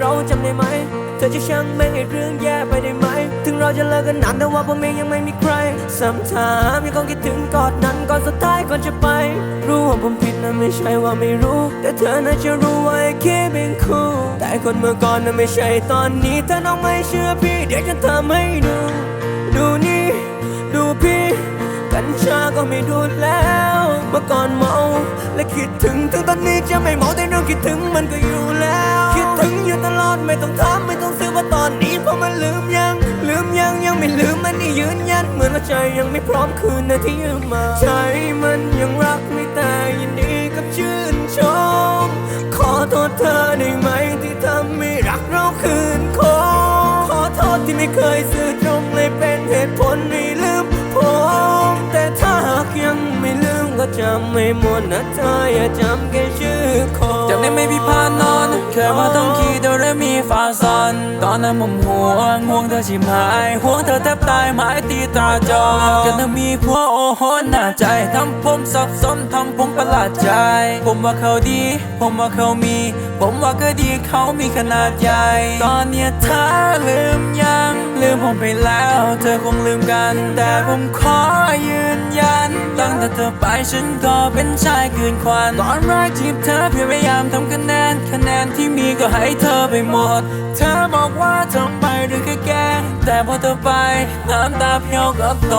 เราจำได้ไหม เธอจะช่างแม่งไอ้เรื่องแย่ไปได้ไหม ถึงเราจะเลิกกันนานแต่ว่าผมเองยังไม่มีใครสัมถามยังคงคิดถึงกอดนั้นก่อนสุดท้ายก่อนจะไป รู้ว่าผมผิดนะไม่ใช่ว่าไม่รู้ แต่เธอน่าจะรู้ว่าไอ้แค่เป็นคู่แต่คนเมื่อก่อนน่ะไม่ใช่ตอนนี้ถ้าน้องไม่เชื่อพี่เดี๋ยวจะทำให้ดู ดูนี่ นี้จะไม่เมาแต่เรื่องคิดถึงมันก็อยู่แล้ว คิดถึงอยู่ตลอดไม่ต้องถามไม่ต้องซื้อว่าตอนนี้เพราะมันลืมยัง ลืมยังยังไม่ลืมมันนี่ยืนยันเหมือนว่าใจยังไม่พร้อมคืนนะที่ยืมมาใจมันยังรักไม่แต่ยินดีกับชื่นชม ขอโทษเธอได้ไหมที่ทำให้รักเราคืนคงขอโทษที่ไม่เคยสื่อตรงเลยเป็นเหตุผลไก็จำไม่หมดนะเธออย่าจำแค่ชื่อคน จำได้ไหมพี่พานอนเคยว่าต้องขี่โดเรมีฟาซอนตอนนั้นผมห่วงห่วงเธอชิมหายห่วงเธอแทบตายหมายตีตราจอกันเธอมีผัวโอ้โหหน้าใจทำผมสับสนทำผมประหลาดใจ ผมว่าเขาดี ผมว่าเขามี ผมว่าก็ดีเขามีขนาดใหญ่ ตอนเนี้ยเธอลืมยังลืมผมไปแล้ว เธอคงลืมกัน แต่ผมขอยืนยัน ตั้งแต่เธอไปฉันก็เป็นชายคืนควันตอนแรกจีบเธอเพยายาามทำคะแนนคะแนนที่มีก็ให้เธอไปหมด เธอบอกว่าทำไปหรือแค่แกล้งแต่พอเธอไปน้ำตาเพียวก็โต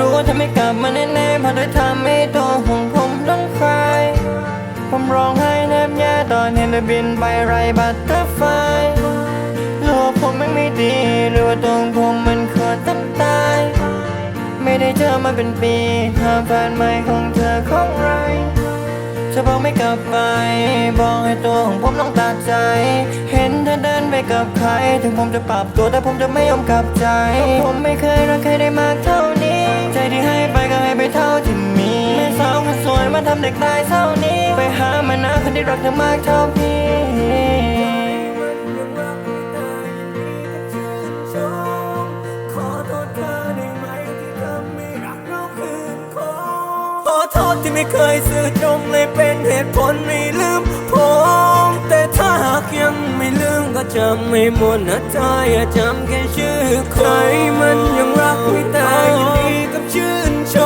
รู้ว่าเธอไม่กลับมาแน่ๆเพราะเธอทำให้ตัวของผมต้องคลายผมร้องไห้แนบแย่ตอนเห็นเธอบินไปไรบัตเตอร์ไฟรือว่าผมไม่ไม่ดีหรือว่าตัวของผมมันขอตั้งตาย ไม่ได้เจอมาเป็นปีหาแฟนใหม่ของเธอของไร จะบอกไม่กลับไป บอกให้ตัวของผมต้องตัดใจ เห็นเธอเดินไปกับใคร ถึงผมจะปรับตัวแต่ผมจะไม่ยอมกลับใจ ผมไม่เคยรักใครได้มากเท่านี้ ใจที่ให้ไปก็ให้ไปเท่าที่มีแม่สาวคนสวยมาทำเด็กได้เท่านี้ ไปหามานะคนที่รักเธอมากเท่าพี่ โทษที่ไม่เคยสื่อตรงเลยเป็นเหตุผลไม่ลืมผมแต่ถ้าหากยังไม่ลืมก็จำไม่หมดนะเธออย่าจำแค่ชื่อใครมันยังรักไม่ตายยินดีกับชื่นช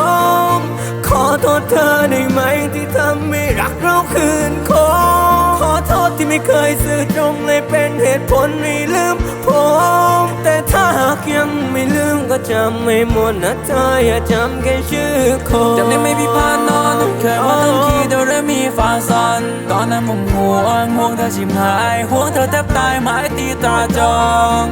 ม ขอโทษเธอได้ไหมที่ทำให้รักเราคืนคงขอโทษที่ไม่เคยสื่อตรงเลยเป็นเหตุผลไม่ลืมผมแต่ถ้าหากยังไม่ลืมก็จำไม่หมดนะเธออย่าจำแค่ชื่อคนจำได้ไหมพี่พา มุมห่วงห่วงเธอชิมหายห่วงเธอแทบตายหมายตีตราจอง